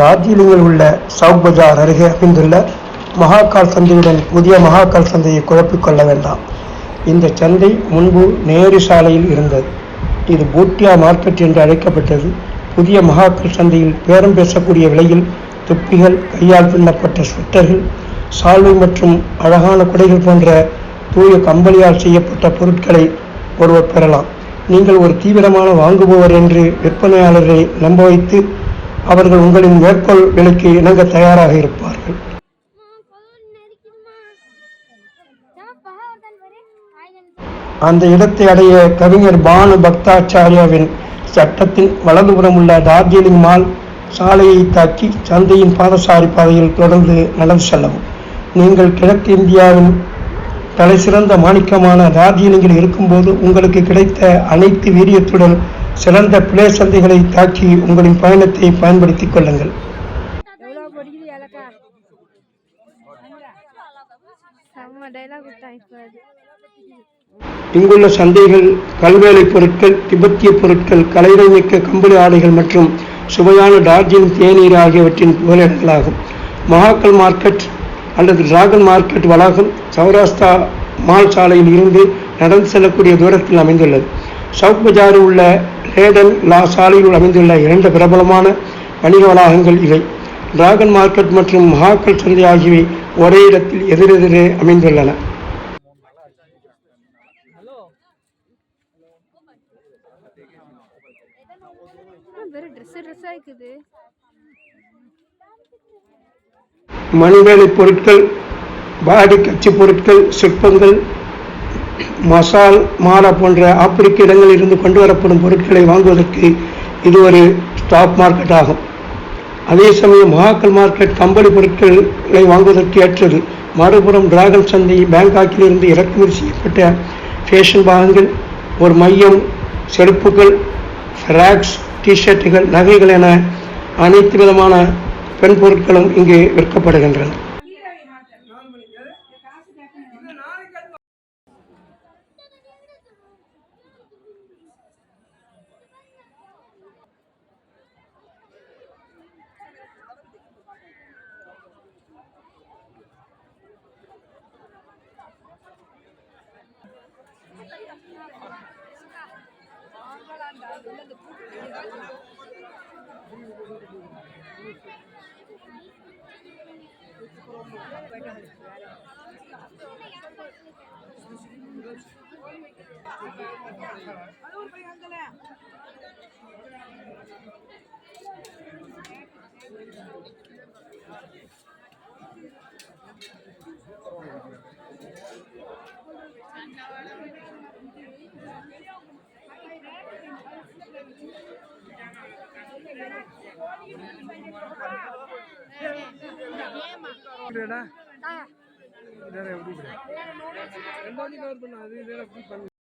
டார்ஜிலிங்கில் உள்ள சவுக் பஜார் அருகே அமைந்துள்ள மகாக்கால் சந்தையுடன் புதிய மகாக்கால் சந்தையை குழப்பிக்கொள்ள வேண்டாம். இந்த சந்தை முன்பு நேரு சாலையில் இருந்தது. இது பூட்டியா மார்க்கெட் என்று அழைக்கப்பட்டது. புதிய மகாகால் சந்தையில் பேரம் பேசக்கூடிய விலையில் துப்பிகள் கையால் பின்னப்பட்ட ஸ்வெட்டர்கள் சால்வை மற்றும் அழகான குடைகள் போன்ற தூய கம்பளியால் செய்யப்பட்ட பொருட்களை ஒருவர் பெறலாம். நீங்கள் ஒரு தீவிரமான வாங்குபவர் என்று விற்பனையாளரை நம்ப வைத்து அவர்கள் உங்களின் மேற்கோள் விலைக்கு இணங்க தயாராக இருப்பார்கள். அந்த இடத்தை அடைய கவிஞர் பானு பக்தாச்சாரியாவின் சட்டத்தின் வலதுபுறம் உள்ள டார்ஜிலிங் மால் சாலையை தாக்கி சந்தையின் பாதசாரி பாதையில் தொடர்ந்து நடந்து செல்லவும். நீங்கள் கிழக்கு இந்தியாவின் தலைசிறந்த மாணிக்கமான டார்ஜிலிங்கில் இருக்கும்போது உங்களுக்கு கிடைத்த அனைத்து வீரியத்துடன் சிறந்த பிளே சந்தைகளை தாக்கி உங்களின் பயணத்தை பயன்படுத்திக் கொள்ளுங்கள். இங்குள்ள சந்தைகள் கல்வேலை பொருட்கள் திபெத்திய பொருட்கள் கலைகள் மிக்க கம்பளி ஆடைகள் மற்றும் சுவையான டார்ஜிலிங் தேநீர் ஆகியவற்றின் புகலிடங்களாகும் மகாக்கல் மார்க்கெட் அல்லது டிராகன் மார்க்கெட் வளாகம் சௌராஸ்தா மால் சாலையில் இருந்து நடந்து செல்லக்கூடிய தூரத்தில் அமைந்துள்ளது. சவுக் பஜாரில் உள்ள லேடன் லா சாலையில் அமைந்துள்ள இரண்டு பிரபலமான வணிக வளாகங்கள் இவை. டிராகன் மார்க்கெட் மற்றும் மகாக்கல் சந்தை ஆகியவை ஒரே இடத்தில் எதிரெதிரே அமைந்துள்ளன. வெறும் ட்ரெஸ்ஸு ட்ரெஸ்ஸாக இருக்குது. மணிவேலை பொருட்கள் பாடி கச்சி பொருட்கள் சிற்பங்கள் மசால் மாலா போன்ற ஆப்பிரிக்க இடங்களில் இருந்து கொண்டு வரப்படும் பொருட்களை வாங்குவதற்கு இது ஒரு ஸ்டாக் மார்க்கெட் ஆகும். அதே சமயம் மகாக்கல் மார்க்கெட் கம்பளி பொருட்களை வாங்குவதற்கு ஏற்றது. மறுபுறம் டிராகன் சந்தை பேங்காக்கிலிருந்து இறக்குமதி செய்யப்பட்ட ஃபேஷன் பாகங்கள் ஒரு மையம் செருப்புகள் ஃப்ராக்ஸ் டிஷர்ட்டுகள் நகைகள் என அனைத்து விதமான பெண் பொருட்களும் இங்கு விற்கப்படுகின்றன. Terima kasih. எப்படி ரெண்டாவது கவர் பண்ண அது இதெல்லாம் எப்படி பண்ணு.